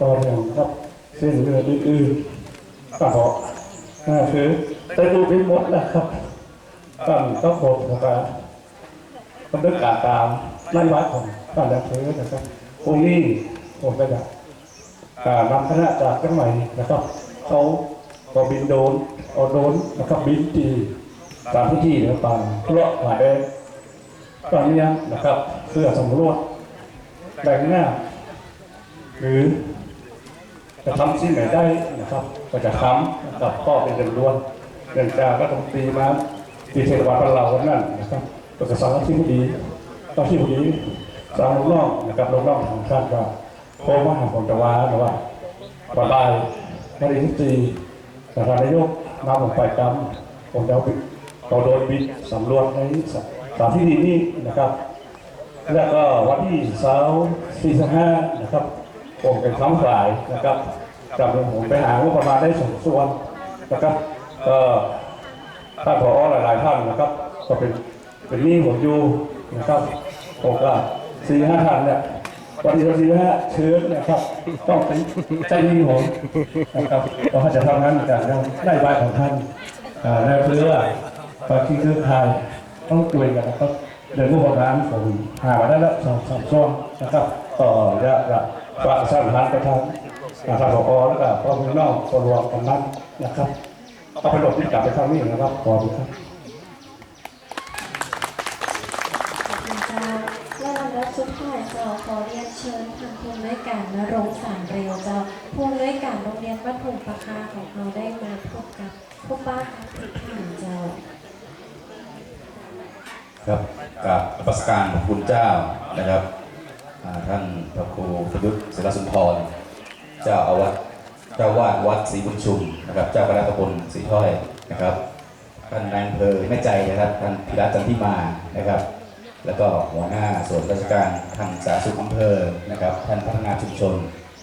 ต่อเนื่องครับเส้นเลือดอื่นๆก็น่าคือได้ดูไปหมดแล้วครับตั้งก็ผมนะครับบันทึการตามนโยบายของท่านนายอำเภอนะครับพรุ่งนี้ผมก็จะการนำคณะจากจังใหม่นะครับ เขาก็บินโดนเอาโดนนะครับบินตีตามพื้นที่ต่างเลาะผ่านแดนตอนนี้นะครับเพื่อสำรวจแบ่งหน้า หรือจะทำสิ่งไหนได้นะครับก็จะทำนะครับก็เป็นเงินล้วนเงินจากก็ต้องตีมาตีเทศบาลบ้านเราวันนั้นนะครับก็จะสร้างที่ดีต้องที่ดีสร้างลูกน้องนะครับลูกน้องของชาติว่าโคมาหาผมจะว่านะว่าปลาบายมาดีที่ตีนะครับนายกนำลงไปกรรมผมจะเอาไปเอโดนบินสำรวจในสถานที่นี้นะครับ แล้วก็วันที่สาร์ที่สิบห้านะครับ ผมเป็นคำฝ่ายนะครับกับผมไปหางบประมาณได้สมส่วนนะครับก็ท่านผอหลาย ๆ ท่านนะครับ ก็เป็นเป็นนี้ผมอยู่นะครับผมก็สี่ห้าท่านเนี่ยวันที่สี่ห้าเชิญนะครับ ต้องเป็นใจนี้ผมนะครับก็ถ้าจะทำงานกันได้ใบของท่านอ่าในเพื่อปฏิคือไทยต้องคุยกันนะครับเดินรูปร้านผมหามาได้แล้วสองสามช่วงนะครับต่อยะกับ ฝากสร้างร้านไปทางทางผอแล้วก็พ่อพี่น้องคนรวมกันนั้นนะครับเอาไปหลบที่กลับไปข้างนี้นะครับขอบคุณครับขอบคุณเจ้าและลำดับสุดท้ายเจ้าขอเรียนเชิญทางผู้อำนวยการนรงค์สารเรียวเจ้าผู้อำนวยการโรงเรียนวัดพงประคาของเราได้มาพบกับผู้บ้านทุกท่านเจ้าครับกับนมัสการพระคุณเจ้านะครับอ่า ท่านพระครูประยุทธ์ศิลสุนทร เจ้าอาวัดเจ้าวาดวัดศรีบุญชุมนะครับ เจ้าคณะตำบลศรีถ้อยนะครับท่านนายอำเภอแม่ใจนะครับท่านพิรัตจันทิมานะครับ แล้วก็หัวหน้าส่วนราชการทางสาธารณสุขอำเภอนะครับ ท่านพัฒนาชุมชน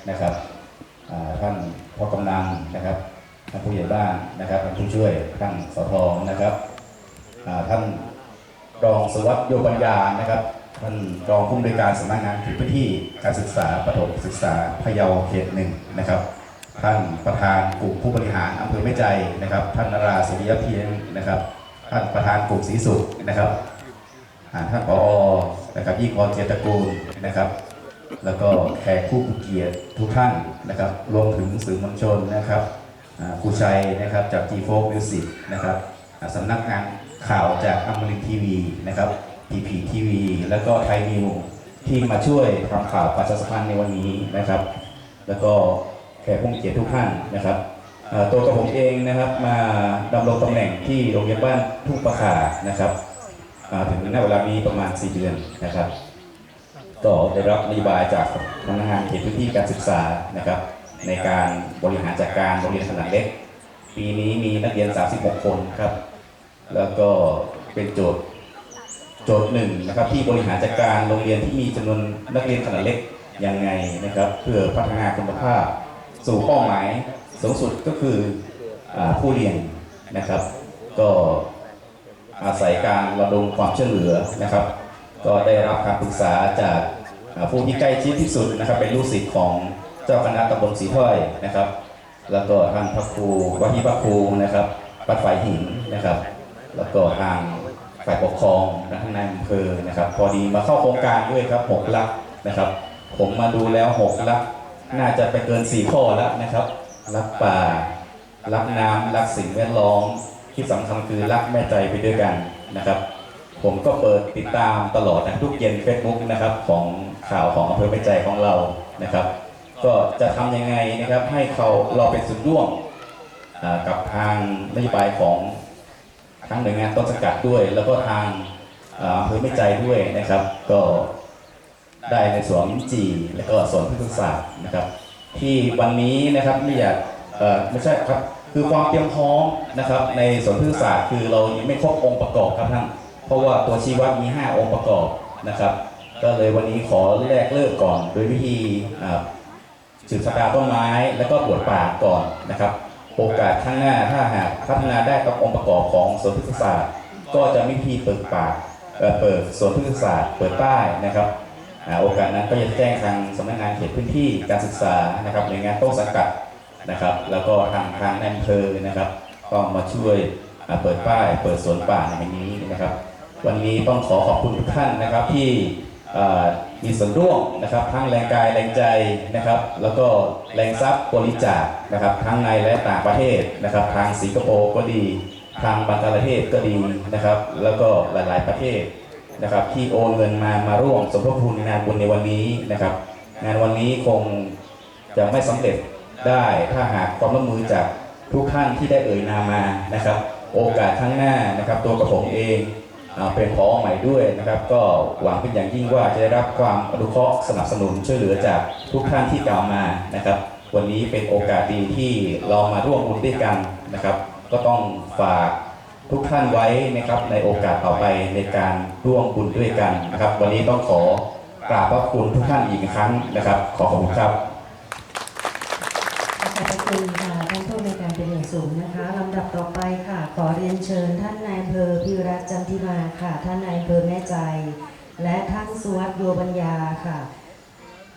นะครับท่านพ่อกำนันนะครับท่านผู้ใหญ่บ้านนะครับท่านผู้ช่วยท่านสทนะครับท่านรองสวัสดิ์โยปัญญานะครับ ท่านรองผู้อำนวยการสำนักงานเขตพื้นที่การศึกษาประถมศึกษาพะเยาเขตหนึ่งนะครับ ท่านประธานกลุ่มผู้บริหารอำเภอแม่ใจนะครับ ท่านนราศิริยเพียงนะครับ ท่านประธานกลุ่มศรีสุขนะครับท่านผอนะครับยิ่งพรเจียตระกูลนะครับ แล้วก็แขกผู้มีเกียรติทุกท่านนะครับรวมถึงสื่อมวลชนนะครับครูชัยนะครับจาก G Folk Music นะครับสำนักงานข่าวจากอมรินทีวีนะครับ PP TV แล้วก็ไทยนิวที่มาช่วยทำข่าวประชาสัมพันธ์ในวันนี้นะครับ แล้วก็แขกผู้มีเกียรติทุกท่านนะครับตัวกับผมเองนะครับมาดำรงตำแหน่งที่โรงเรียนบ้านทุ่งประคานะครับถึงณเวลานี้ประมาณ 4 เดือนนะครับก็ได้รับนโยบายจากพนักงานเขตพื้นที่การศึกษานะครับ ในการบริหารจัดการโรงเรียนขนาดเล็ก ปีนี้มีนักเรียน 36 คนครับ แล้วก็เป็นโจทย์ จทย์หนึ่งนะครับที่บริหารจัดการโรงเรียนที่มีจำนวนนักเรียนขนาดเล็กยังไงนะครับ เพื่อพัฒนาคุณภาพ สู่เป้าหมายสูงสุดก็คืออผู้เรียนนะครับ ก็อาศัยการระดมความช่วยเหลือนะครับ ก็ได้รับการปรึกษาจากผู้ที่ใกล้ชิดที่สุดนะครับ เป็นลูกศิษย์ของเจ้าคณะตำบลสีถ้อยนะครับ แล้วก็ทางพระครูวัดที่พระครูนะครับวัดฝ่ายหินนะครับ แล้วก็ทาง ฝ่ายปกครองและทางนายอำเภอนะครับ พอดีมาเข้าโครงการด้วยครับหกลักนะครับ ผมมาดูแล้วหกลักน่าจะไปเกินสี่ข้อแล้วนะครับ รักป่า รักน้ำรักสิ่งแวดล้อมที่สำคัญคือรักแม่ใจไปด้วยกันนะครับ ผมก็เปิดติดตามตลอดนะทุกเย็น Facebook นะครับของข่าวของอำเภอแม่ใจของเรานะครับ ก็จะทำยังไงนะครับให้เขาเราเป็นส่วนร่วมกับทางนโยบายของ ทางหน่วยงานต้นสังกัดด้วย แล้วก็ทางอำเภอแม่ใจด้วยนะครับ ก็ได้ในสวนจีและก็สวนพืชศาสตร์นะครับ ที่วันนี้นะครับไม่อยากไม่ใช่ครับคือความเตรียมพร้อมนะครับ ในสวนพืชศาสตร์คือเรายังไม่ครบองค์ประกอบครับท่านเพราะว่าตัวชี้วัดมี 5 องค์ประกอบนะครับ ก็เลยวันนี้ขอแรกเลิกก่อน โดยวิธีสืบสตาต้นไม้ แล้วก็บวชป่าก่อนนะครับ โอกาสข้างหน้าถ้าหากพัฒนาได้กับองค์ประกอบของสวนพฤกษศาสตร์ ก็จะมีพิธีเปิดป่าเอ่อเปิดสวนพฤกษศาสตร์เปิดป้ายนะครับโอกาสนั้นก็จะแจ้งทางสำนักงานเขตพื้นที่การศึกษานะครับหน่วยงานต้นสังกัดนะครับ แล้วก็ทางทางนอำเภอนะครับ ก็มาช่วยเปิดป้าย เปิดสวนป่าในนี้นะครับ วันนี้ต้องขอขอบคุณทุกท่านนะครับที่ มีส่วนร่วมนะครับ ทั้งแรงกายแรงใจนะครับ แล้วก็แรงทรัพย์บริจาคนะครับ ทั้งในและต่างประเทศนะครับ ทางสิงคโปร์ก็ดี ทางบังกลาเทศก็ดีนะครับ แล้วก็หลายๆประเทศนะครับ ที่โอนเงินมามาร่วมสมทบทุนในงานบุญในวันนี้นะครับ งานวันนี้คงจะไม่สำเร็จได้ถ้าหากความร่วมมือจากทุกท่านที่ได้เอ่ยนามมานะครับ โอกาสข้างหน้านะครับ ตัวกระผมเอง เป็นพอใหม่ด้วยนะครับ ก็หวังเป็นอย่างยิ่งว่าจะได้รับความอนุเคราะห์สนับสนุนช่วยเหลือจากทุกท่านที่กล่าวมานะครับ วันนี้เป็นโอกาสดีที่เรามาร่วมบุญด้วยกันนะครับ ก็ต้องฝากทุกท่านไว้นะครับในโอกาสต่อไปในการร่วมบุญด้วยกันนะครับ วันนี้ต้องขอกราบพระคุณทุกท่านอีกครั้งนะครับ ขอขอบคุณครับขอบพระคุณค่ะท่านผู้ในการเป็นอย่างสูงนะคะลำดับต่อไปค่ะ ขอเรียนเชิญท่านนายเภอพิรัตจันทิมาค่ะ ท่านนายเภอแม่ใจ และท่านสุวัสดิ์โยบัญญาค่ะ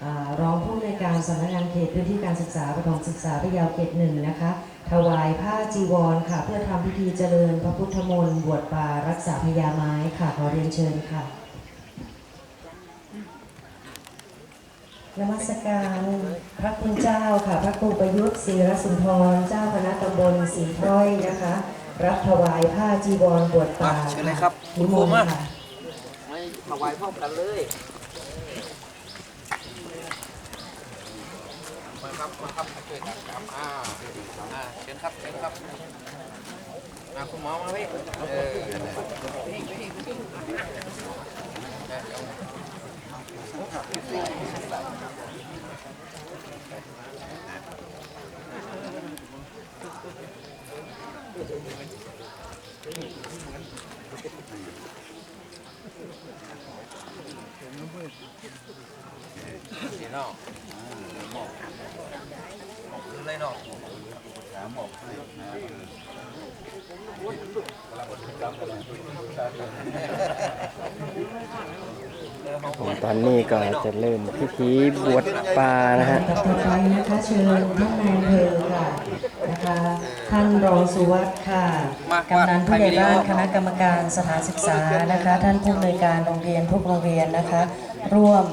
อรองผู้ในวยการสำนักงานเขตพื้นที่การศึกษาประถมศึกษาพะเยาเขตหนึ่งนะคะ ถวายผ้าจีวรค่ะ เพื่อทำพิธีเจริญพระพุทธมนต์บวชป่ารักษาพญาไม้ค่ะ ขอเรียนเชิญค่ะนมัสการพระคุณเจ้าค่ะ พระครูประยุทธ์ศรีรสุนทร เจ้าคณะตำบลสีถ้อยนะคะ รับถวายผ้าจีวรบวชป่ามาเชิญเลยครับนิมนต์ค่ะไม่ถวายพร้อมกันเลยมาครับมาครับมาช่วยกันครับอ่าอ่าเชิญครับเชิญครับมาคุณหมอมาพี่เออเดี๋ย นาะคืออะไรเนาะผมตอนนี้ก็จะเริ่มพิธีบวชปลานะฮะลำดับต่อไปนะคะเชิญท่านนายอำเภอค่ะนะคะท่านรองสุวัสดิ์ค่ะกำนันผู้ใหญ่บ้านคณะกรรมการสถานศึกษานะคะ ท่านผู้อำนวยการโรงเรียนทุกโรงเรียนนะคะ ร่วม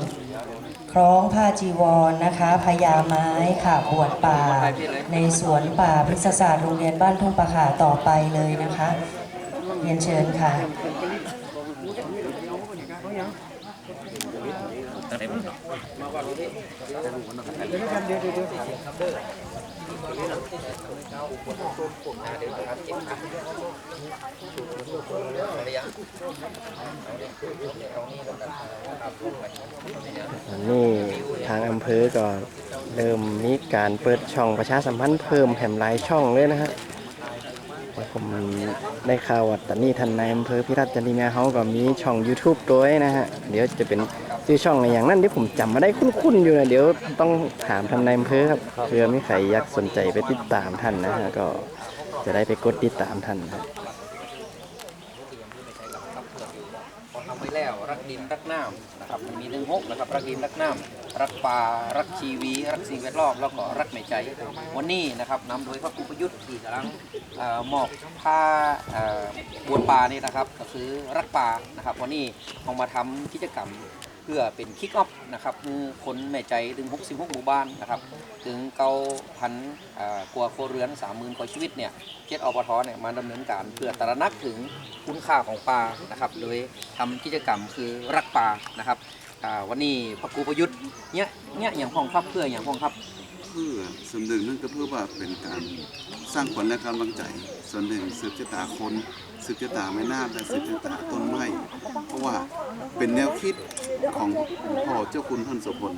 คล้องผ้าจีวรนนะคะพญาไม้ค่ะบวชป่า ในสวนป่าพฤกษศาสตร์โรงเรียนบ้านทุ่งปะขาต่อไปเลยนะคะ เรียนเชิญค่ะต อนนี้ทางอำเภอก็เริ่มมีการเปิดช่องประชาสัมพันธ์เพิ่มแผ่มหลายช่องเลยนะฮะผมได้ข่าวว่าตอนนี้ท่านนายอำเภอพิรัตจันทิมาเขาก็มีช่อง YouTube ตัวไว้นะฮะ เดี๋ยวจะเป็นชื่อช่องอะไรอย่างนั้นเดี๋ยวผมจำมาได้คุ้นๆอยู่นะเดี๋ยวต้องถามท่านนายอำเภอครับเผื่อมีใครอยากสนใจไปติดตามท่านนะฮะก็จะได้ไปกดติดตามท่านครับ พอทำไว้ แล้ว รักดินรักน้ำนะครับมันมีหนึ่งหกนะครับรักดินรักน้ำรักป่ารักชีวี รักสิ่งแวดล้อมแล้วก็รักในใจ วันนี้นะครับนำโดยพระครูประยุทธ์ที่กำลังมอบผ้าบวนป่านี่นะครับก็คือรักป่านะครับ วันนี้เอามาทำกิจกรรม พื่อเป็นคิกออฟนะครับคือคนแม่ใจถึง 66 หมู่บ้านนะครับถึงเก้าพันกว่าครัวเรือน 30,000กว่าชีวิตเนี่ยเจ็ดอปทเนี่ยมาดำเนินการเพื่อตระหนักถึงคุณค่าของป่านะครับโดยทำกิจกรรมคือรักป่านะครับวันนี้พระครูประยุทธ์เนี่ยเนี่ยอย่างพ้องครับเพื่ออย่างพ้องครับเพื่อส่วนหนึ่งนั่นก็เพื่อว่าเป็นการสร้างขวัญและกำลังใจ ส่วนหนึ่งสืบชะตาคนสืบชะตาไม่น่าและสืบชะตาต้นไม้เพราะว่าเป็นแนวคิด ของพ่อเจ้าคุณท่านโสพล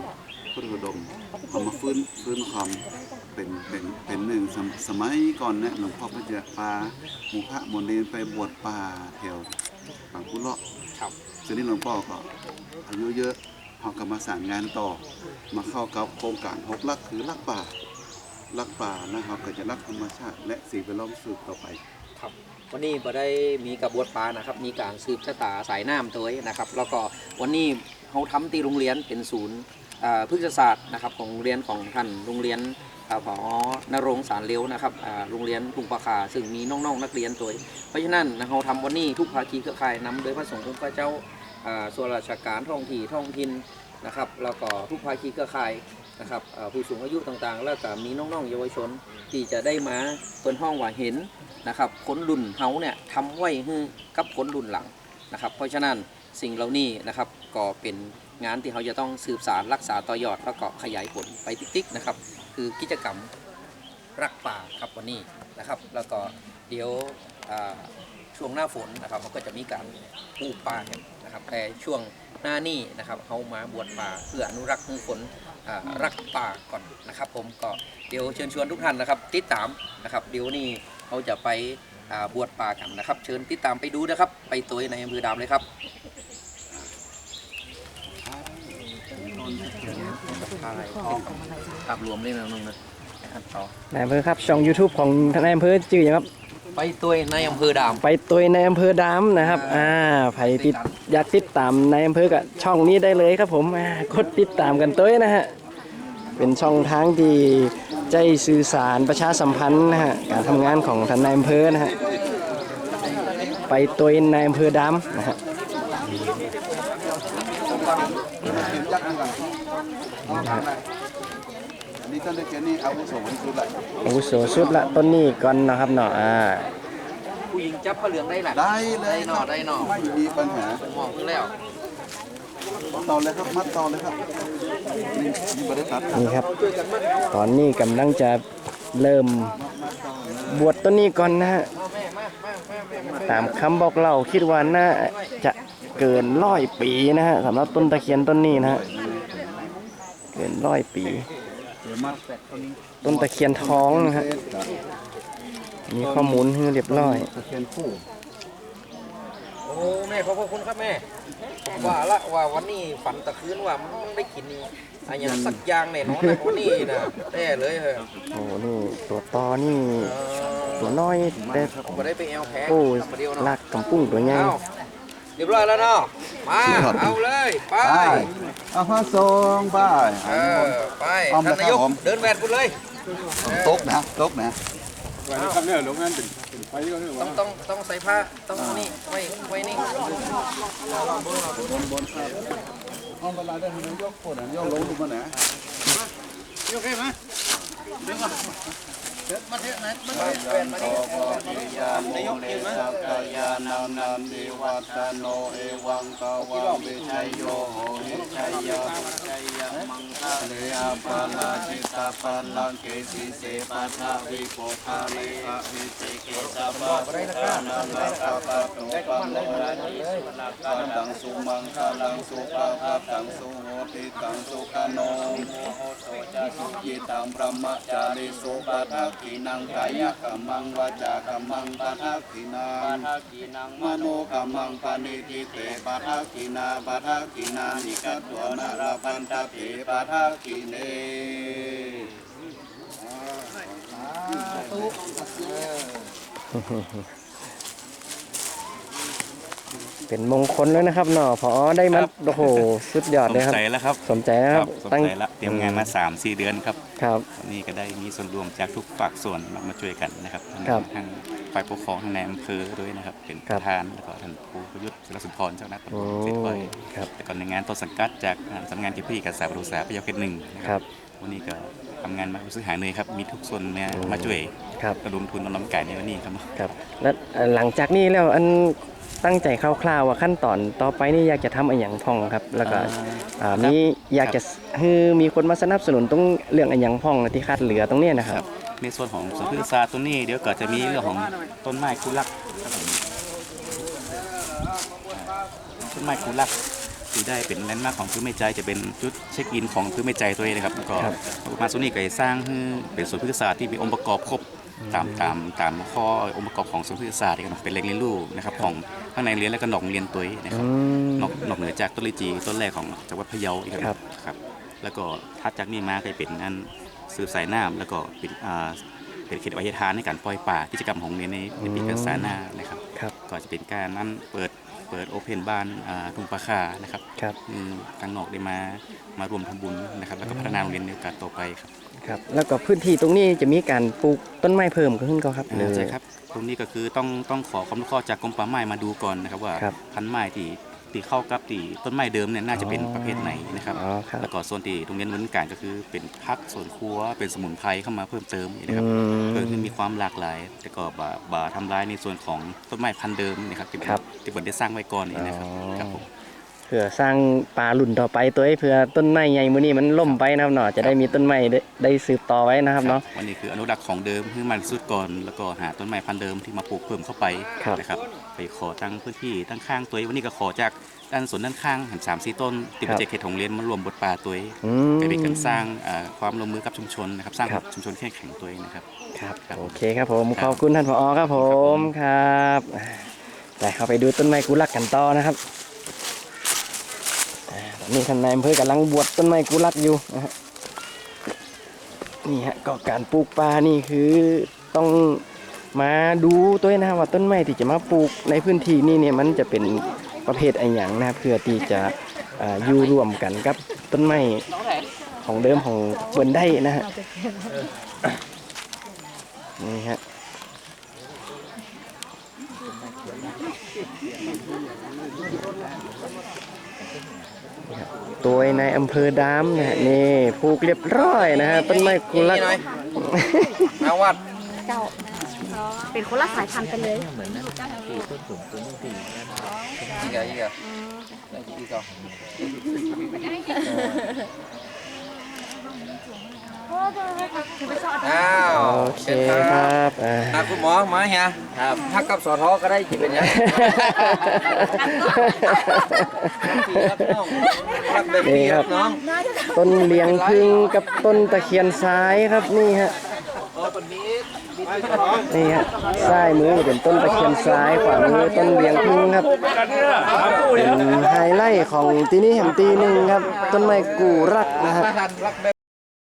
พุทธดมเอามาฟื้นฟื้นความเป็นเป็นเป็นหนึ่งสมสมัยก่อนเนี่ยหลวงพ่อพระเจ้าปาหมู่พระมนเนรไปบวชป่าแถวบางพุเลาะครับทีนี้หลวงพ่อก็อายุเยอะเขาก็มาสั่งงานต่อ มาเข้ากับโครงการหกลักคือลักป่าลักป่านะครับก็จะรักธรรมชาติและสิ่งแวดล้อมสืบต่อไปครับ วันนี้บ่ได้มีกับบวชปลานะครับ มีการสืบชะตาสายน้ำตัวเองนะครับ แล้วก็วันนี้เขาทำตีโรงเรียนเป็นศูนย์พฤกษศาสตร์นะครับของโรงเรียนของท่านโรงเรียนผอนรงสารเลี้ยวนะครับโรงเรียนทุ่งปาคาซึ่งมีน้องๆนักเรียนตัวเพราะฉะนั้นเราทำวันนี้ทุกภาคีเครือข่ายนำโดยพระสงฆ์องพระเจ้าส่วนราชการท้องที่ท้องถิ่นนะครับแล้วก็ทุกภาคีเครือข่ายนะครับผู้สูงอายุต่างๆ แล้วก็มีน้องๆเยาวชนที่จะได้มาเปิดห้องว่าเห็น นะครับคนรุ่นเฮาเนี่ยทำไว้ให้กับคนรุ่นหลังนะครับ เพราะฉะนั้นสิ่งเหล่านี้นะครับก็เป็นงานที่เขาจะต้องสืบสารรักษาต่อยอดแล้วก็ขยายผลไปติ๊กๆนะครับ คือกิจกรรมรักป่าครับวันนี้นะครับ แล้วก็เดี๋ยวช่วงหน้าฝนนะครับเขาก็จะมีการปลูกป่ากันนะครับแต่ช่วงหน้านี้นะครับเขามาบวชป่าเพื่ออนุรักษ์ให้คนรักป่าก่อนนะครับ ผมก็เดี๋ยวเชิญชวนทุกท่านนะครับ ติดตามนะครับเดี๋ยวนี้ เขาจะไปอ่าบวชป่ากันนะครับ เชิญติดตามไปดูนะครับ ไปตัวในอำเภอดามเลยครับภาพรวมนี่นะน้องนะครับต่อนายอำเภอครับ ช่อง YouTube ของนายอำเภอชื่อยังครับ ไปตัวในอำเภอดาม ไปตัวในอำเภอดามนะครับ อ่าใครติดอยากติดตามในอำเภอกับช่องนี้ได้เลยครับผมอ่ากดติดตามกันตัวนะฮะ เป็นช่องทางที่ใจสื่อสารประชาสัมพันธ์นะฮะการทำงานของท่านนายอำเภอนะฮะไปตัวในอำเภอดามนะฮะอันนี้ต้นตะเคียนนี่อาวุโสที่สุดละอาวุโสสุดละต้นนี้ก่อนนะครับเนาะอ่าผู้หญิงจับผ้าเหลืองได้แหละได้เลได้ยหนอได้หนอไม่มีปัญหาผมมองขึ้นแล้ว ต่อเลยครับ มัดต่อเลยครับนี่บริษัทนี่ครับ ตอนนี้กำลังจะเริ่มบวชต้นนี้ก่อนนะฮะ ตามคำบอกเล่าคิดว่าน่าจะเกินร้อยปีนะฮะสำหรับต้นตะเคียนต้นนี้นะฮะ เกินร้อยปี ต้นตะเคียนท้องนะฮะ มีข้อมูลให้เรียบร้อยตะเคียนคู่ โอ้แม่ขอบพระคุณครับแม่ ว่าละว่าวันนี้ฝันตะคืนว่ามันได้กินนี่อะไรอย่างสักอย่างแน่นอนนะวันนี้นะแน่เลยเฮ้ยโอ้นี่ตัวตอนี่เอตัวอน้อยแต่ผมไม่ได้ไปแอลแพ้โอ้ทำมาเดียวเนาะลากกำปุ้งตัวใหญ่เอาเรียบร้อยแล้วเนาะมาเอาเลยไปไปเอาผ้าทรงไปเออไปอ้อมท่านนายกนะครับผมเดินแวดไปเลยตกนะตกนะ ต้องต้องต้องใส่ผ้าต้องนี่ไว้ไว้นี่เอาเวลาได้ให้นายกปวดนายกลงดูมาไหนยาโมเลสักกายานัมนัมดิวัตโนเอวังกาวังวิชัยโยโหหิชัยยาชัย ยามังคะเลอาปาลาจิตาปัลลังเกสิเสปัทาวิโปคาเลอะวิเศเกสะปะทานังลาคาปะโตปันโนกัดังสุมังคาลังสุปะภัตังสุโหติตังสุขโนยิตังพระมจาริสุปะทักขินังกายกรรมังวาจากรรมังปะทักขินังมโนกรรมังปณิทิเตปะทักขินาปะทักขินานิกัตวนาราพันตะเถปะทักขิเนเป็นมงคลแล้วนะครับเนาะพอได้มาโอ้โหสุดยอดสเลยนครับ ใจแล้วครับสนใจนะครับสนตั้งใจแล้วเตรียมงานมา3 4 เดือนครับครับ วันนี้ก็ได้มีส่วนรวมจากทุกภาคส่วนมามาช่วยกันนะครับทั้งครับ ทั้ง ฝ่ายปกครองทั้งในอำเภอด้วยนะครับ เป็นคปรับระธานแล้วก็ท่านครูประยุทธ์ศิลสุนทรเจ้าหน้าที่โอ้เสร็จไว้ครับแล้วก็ในงานต้นสังกัดจากอ่าสำนักงานที่พี่กับสายปรุษาพยาเขตหนึ่งนะคครัรับ วันนี้ก็ทำงานมารู้สึกหายเหนื่อยครับ มีทุกส่วนเนี่ยมาช่วยครับ ระดมทุนน้องๆไก่ในวันนี้ครับ ครับแล้วเอ่อหลังจากนี้แล้วอันตั้งใจคร่าวๆว่าขั้นตอนต่อไปนี่อยากจะทำอะไรอย่างพ่องครับ แล้วก็อ่ามีอยากจะให้มีคนมาสนับสนุนตรงเรื่องอะไรอย่างพ่องที่คาดเหลือตรงเนี้ยนะครับ ในส่วนของสวนพืชศาสตร์ตัวนี้เดี๋ยวก็จะมีเรื่องของต้นไม้คุลักครับผมต้นไม้คุลักที่ได้เป็นแลนด์มาร์คของพื้นไม่ใจจะเป็นจุดเช็คอินของพื้นไม่ใจตัวเองนะครับแล้วก็ครับมาส่วนนี้ก็จะสร้างให้เป็นสวนพืชศาสตร์ที่มีองค์ประกอบครบตามตามตามข้อองค์ประกอบของสวนพืชศาสตร์ที่กันเป็นแหล่งเรียนรู้นะครับของข้างในเรียนแล้วก็นอกโรงเรียนตัวเองนะคอืรับมนอกนอกเหนือจากต้นลิจีต้นแรกของจังหวัดพะเยาอีกครับครับ แล้วก็ทัดจากนี้มาก็จะเป็นอัน สืบสายน้ำแล้วก็เป็นอ่าเป็นเขตวิทยทานในการปล่อยป่ากิจกรรมของโรงเรียนในในปีการศึกษาหน้านะครับครับ ก็จะเป็นการนั้นเปิดเปิดโอเพนบ้านอ่าทุ่งปลาคานะครับครับคือทางนอกได้มามารวมทำบุญนะครับ แล้วก็พัฒนาโรงเรียนในโอกาสต่อไปครับ ครับ แล้วก็พื้นที่ตรงนี้จะมีการปลูกต้นไม้เพิ่มขึ้นก็ครับหรือ ใช่ครับตรงนี้ก็คือต้องต้องขอความรู้ข้อจากกรมป่าไม้มาดูก่อนนะครับว่าครับ พันธุ์ไม้ที่ ที่เข้ากับที่ต้นไม้เดิมเนี่ยน่าจะเป็นอ๋อประเภทไหนนะครับอ๋อครับ แล้วก็ส่วนที่โรงเรียนวันการก็คือเป็นพักส่วนครัวเป็นสมุนไพรเข้ามาเพิ่มเติมนะครับ อืม เพื่อให้มีความหลากหลาย แต่ก็บ่าบ่าทำลายในส่วนของต้นไม้พันธุ์เดิมนะครับที่เป็นครับที่เป็นได้สร้างไว้ก่อนนี่นะครับอ๋อ ครับผมเพื่อสร้างป่าหลุ่นต่อไปตัวให้เพื่อต้นไม้ใหญ่มื้อนี้มันล่มไปนะครับเนาะจะได้มีต้นไม้ได้ได้สืบต่อไว้นะครับเนาะ วันนี้คืออนุรักษ์ของเดิมให้มันสุดก่อนแล้วก็หาต้นไม้พันธุ์เดิมที่มาปลูกเพิ่มเข้าไปครับ นะครับ ไปขอตั้งพื้นที่ตั้งข้างตัวเองวันนี้ก็ขอจากด้านสวนด้านข้างหันสามสี่ต้นติดครับเจกเขตของเรียนมารวมบทป่าตัวเองอืม ไปเป็นการสร้างอ่าความร่วมมือกับชุมชนนะครับ สร้างครับ ชุมชนเข้มแข็งตัวเองนะครับ ครับครับโอเคครับผมครับ ขอบคุณท่านผอครับผมครับไปเข้าไปดูต้นไม้กุหลักกันต่อนะครับอ่าตอนนี้ท่านนายอำเภอกำลังบวชต้นไม้กุหลักอยู่นะฮะนี่ฮะก็การปลูกป่านี่คือต้อง มาดูตัวเองนะครับว่าต้นไม้ที่จะมาปลูกในพื้นที่นี่เนี่ยมันจะเป็นประเภทอะไรอย่างนะครับเพื่อที่จะอ่าอยู่ร่วมกันกับต้นไม้ของเดิมของเบินได้นะฮะนี่ฮะตัวในอำเภอดามนะฮะนี่ผูกเรียบร้อยนะฮะต้นไม้กุหลาบนี่หน่อยมาวัด เจ้าเป็นคนละสายพันธุ์กันเลยอีกอะอีกอะอีกอะอ้าวโอเคครับอ่าอะคุณหมอมาเฮียครับพักกับสอทอก็ได้ที่เป็นยังรักน้องรักแบบนี่พี่คครัรับบน้องต้นเลียงพึ่งกับต้นตะเคียนซ้ายครับนี่ฮะ นี่ฮะซ้ายมือเป็นต้นตะเคียนซ้ายขวามือต้นเลียงพึ่งครับเป็นไฮไลท์ของที่นี่แห่งตีหนึ่งครับ ต้นไม้กูรักนะฮะรับ